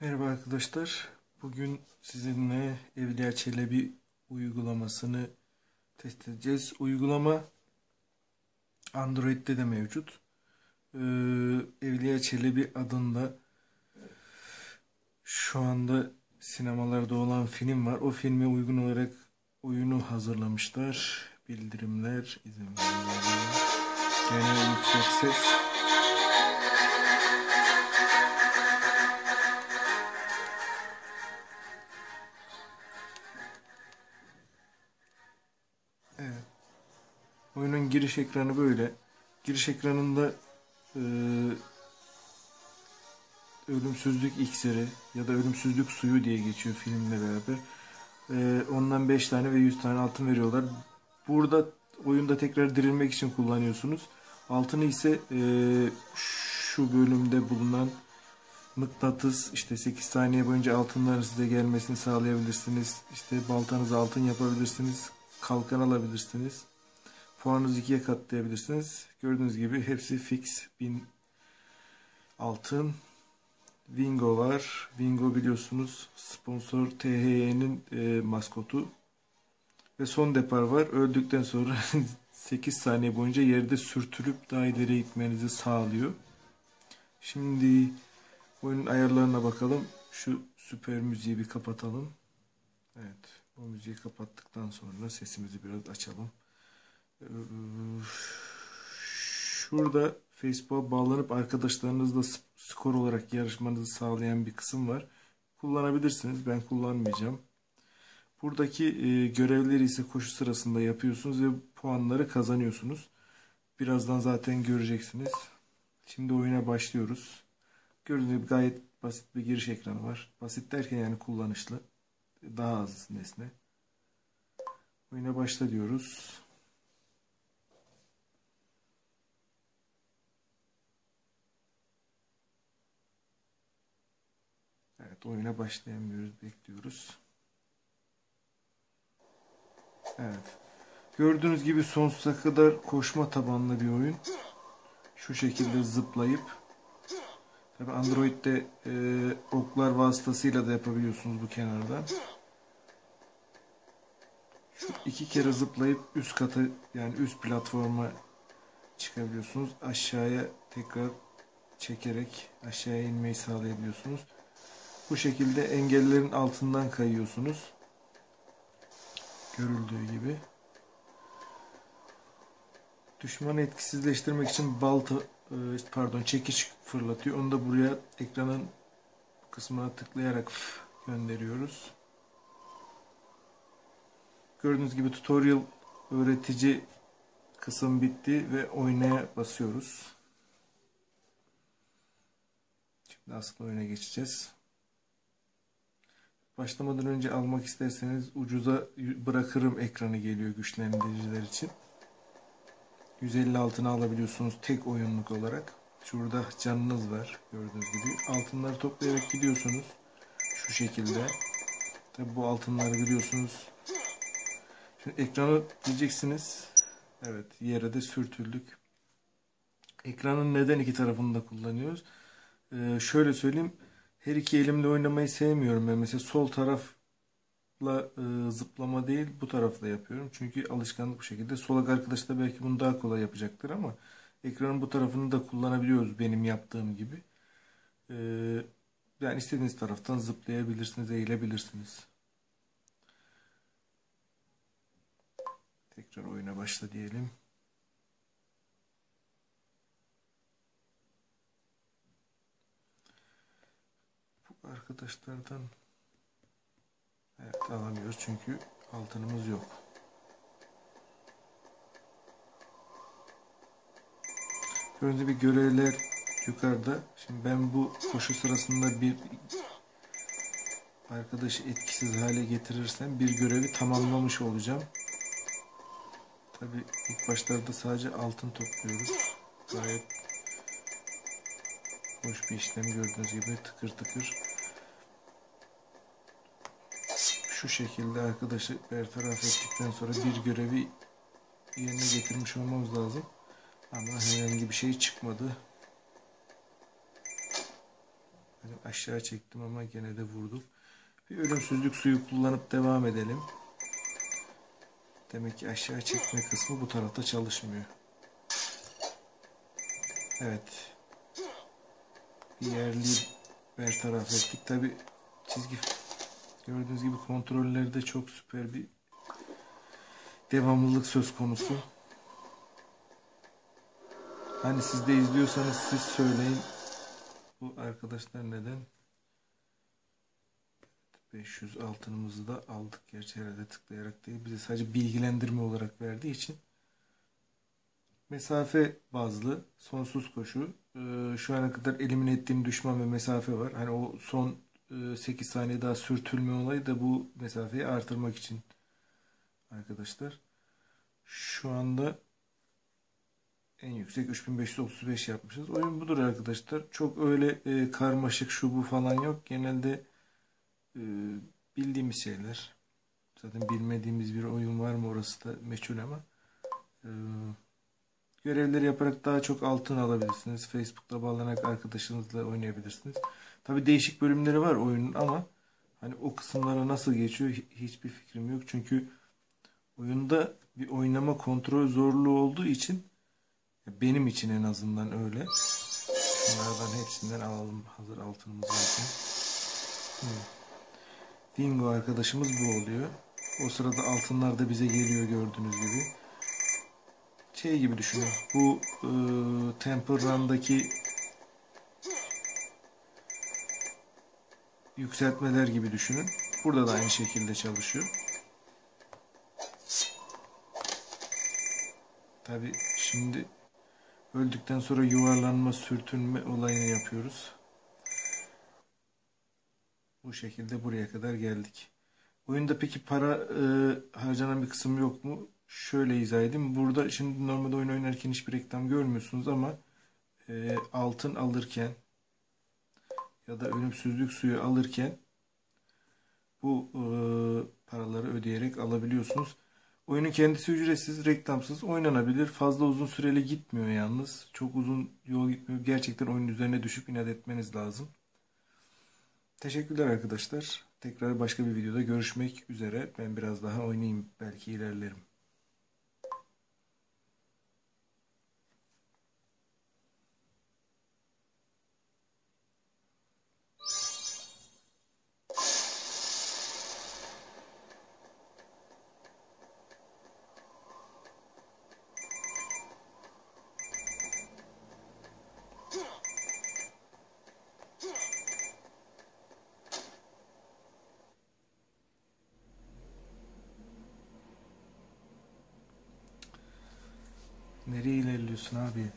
Merhaba arkadaşlar. Bugün sizinle Evliya Çelebi uygulamasını test edeceğiz. Uygulama Android'de de mevcut. Ee, Evliya Çelebi adında şu anda sinemalarda olan film var. O filme uygun olarak oyunu hazırlamışlar. Bildirimler, izin verin. Gene yüksek ses. Giriş ekranı böyle. Giriş ekranında e, ölümsüzlük iksiri ya da ölümsüzlük suyu diye geçiyor filmle beraber. E, ondan 5 tane ve 100 tane altın veriyorlar. Burada oyunda tekrar dirilmek için kullanıyorsunuz. Altını ise e, şu bölümde bulunan mıknatıs işte 8 saniye boyunca altınların size gelmesini sağlayabilirsiniz. İşte baltanızı altın yapabilirsiniz. Kalkan alabilirsiniz. Puanınızı ikiye katlayabilirsiniz. Gördüğünüz gibi hepsi fix. 1000 altın. Wingo var. Wingo biliyorsunuz sponsor THY'nin e, maskotu. Ve son depar var. Öldükten sonra 8 saniye boyunca yerde sürtülüp daha ileri gitmenizi sağlıyor. Şimdi oyunun ayarlarına bakalım. Şu süper müziği bir kapatalım. Evet. O müziği kapattıktan sonra sesimizi biraz açalım. Şurada Facebook'a bağlanıp arkadaşlarınızla skor olarak yarışmanızı sağlayan bir kısım var. Kullanabilirsiniz. Ben kullanmayacağım. Buradaki e, görevleri ise koşu sırasında yapıyorsunuz ve puanları kazanıyorsunuz. Birazdan zaten göreceksiniz. Şimdi oyuna başlıyoruz. Gördüğünüz gibi gayet basit bir giriş ekranı var. Basit derken yani kullanışlı. Daha az nesne. Oyuna başla diyoruz. Evet oyuna başlayamıyoruz. Bekliyoruz. Evet. Gördüğünüz gibi sonsuza kadar koşma tabanlı bir oyun. Şu şekilde zıplayıp Tabi Android'de e, oklar vasıtasıyla da yapabiliyorsunuz bu kenardan. Şu iki kere zıplayıp üst kata yani üst platforma çıkabiliyorsunuz. Aşağıya tekrar çekerek aşağıya inmeyi sağlayabiliyorsunuz. Bu şekilde engellerin altından kayıyorsunuz. Görüldüğü gibi. Düşmanı etkisizleştirmek için balta pardon çekiç fırlatıyor. Onu da buraya ekranın kısmına tıklayarak gönderiyoruz. Gördüğünüz gibi tutorial öğretici kısım bitti ve oynaya basıyoruz. Şimdi asıl oyuna geçeceğiz. Başlamadan önce almak isterseniz ucuza bırakırım ekranı geliyor güçlendiriciler için. 150 altına alabiliyorsunuz tek oyunluk olarak. Şurada canınız var gördüğünüz gibi. Altınları toplayarak gidiyorsunuz. Şu şekilde. Tabi bu altınları biliyorsunuz. Şimdi ekranı diyeceksiniz. Evet yere de sürtüldük. Ekranın neden iki tarafını da kullanıyoruz? Ee, şöyle söyleyeyim. Her iki elimle oynamayı sevmiyorum ben. Mesela sol taraf e, zıplama değil bu tarafla yapıyorum. Çünkü alışkanlık bu şekilde. Solak arkadaş da belki bunu daha kolay yapacaktır ama ekranın bu tarafını da kullanabiliyoruz benim yaptığım gibi. E, yani istediğiniz taraftan zıplayabilirsiniz, eğilebilirsiniz. Tekrar oyuna başla diyelim. Arkadaşlardan Evet alamıyoruz çünkü altınımız yok. Gördüğünüz gibi görevler yukarıda. Şimdi ben bu koşu sırasında bir arkadaşı etkisiz hale getirirsem bir görevi tamamlamış olacağım. Tabi ilk başlarda sadece altın topluyoruz. Gayet hoş bir işlem gördüğünüz gibi tıkır tıkır şu şekilde arkadaşı bertaraf ettikten sonra bir görevi yerine getirmiş olmamız lazım. Ama herhangi bir şey çıkmadı. aşağı çektim ama gene de vurduk. Bir ölümsüzlük suyu kullanıp devam edelim. Demek ki aşağı çekme kısmı bu tarafta çalışmıyor. Evet. Bir yerliyi bertaraf ettik. Tabi çizgi gördüğünüz gibi kontrollerde çok süper bir devamlılık söz konusu. Hani siz de izliyorsanız siz söyleyin. Bu arkadaşlar neden? 500 altınımızı da aldık. Gerçi herhalde tıklayarak değil. Bize sadece bilgilendirme olarak verdiği için. Mesafe bazlı sonsuz koşu. Ee, şu ana kadar elimine ettiğim düşman ve mesafe var. Hani o son 8 saniye daha sürtülme olayı da bu mesafeyi artırmak için arkadaşlar. Şu anda en yüksek 3535 yapmışız. Oyun budur arkadaşlar. Çok öyle e, karmaşık şu bu falan yok. Genelde e, bildiğimiz şeyler. Zaten bilmediğimiz bir oyun var mı orası da meçhul ama e, görevleri yaparak daha çok altın alabilirsiniz. Facebook'ta bağlanarak arkadaşınızla oynayabilirsiniz. Tabi değişik bölümleri var oyunun ama hani o kısımlara nasıl geçiyor hiçbir fikrim yok. Çünkü oyunda bir oynama kontrol zorluğu olduğu için benim için en azından öyle. Bunlardan hepsinden alalım. Hazır altınımız zaten. Hmm. Dingo arkadaşımız bu oluyor. O sırada altınlar da bize geliyor gördüğünüz gibi. Şey gibi düşünün. Bu e, Temple Run'daki yükseltmeler gibi düşünün. Burada da aynı şekilde çalışıyor. Tabi şimdi öldükten sonra yuvarlanma, sürtünme olayını yapıyoruz. Bu şekilde buraya kadar geldik. Oyunda peki para e, harcanan bir kısım yok mu? Şöyle izah edeyim. Burada şimdi normalde oyun oynarken hiçbir reklam görmüyorsunuz ama e, altın alırken ya da ölümsüzlük suyu alırken bu e, paraları ödeyerek alabiliyorsunuz. Oyunun kendisi ücretsiz, reklamsız, oynanabilir. Fazla uzun süreli gitmiyor yalnız. Çok uzun yol gitmiyor. Gerçekten oyun üzerine düşüp inat etmeniz lazım. Teşekkürler arkadaşlar. Tekrar başka bir videoda görüşmek üzere. Ben biraz daha oynayayım. Belki ilerlerim. snobby.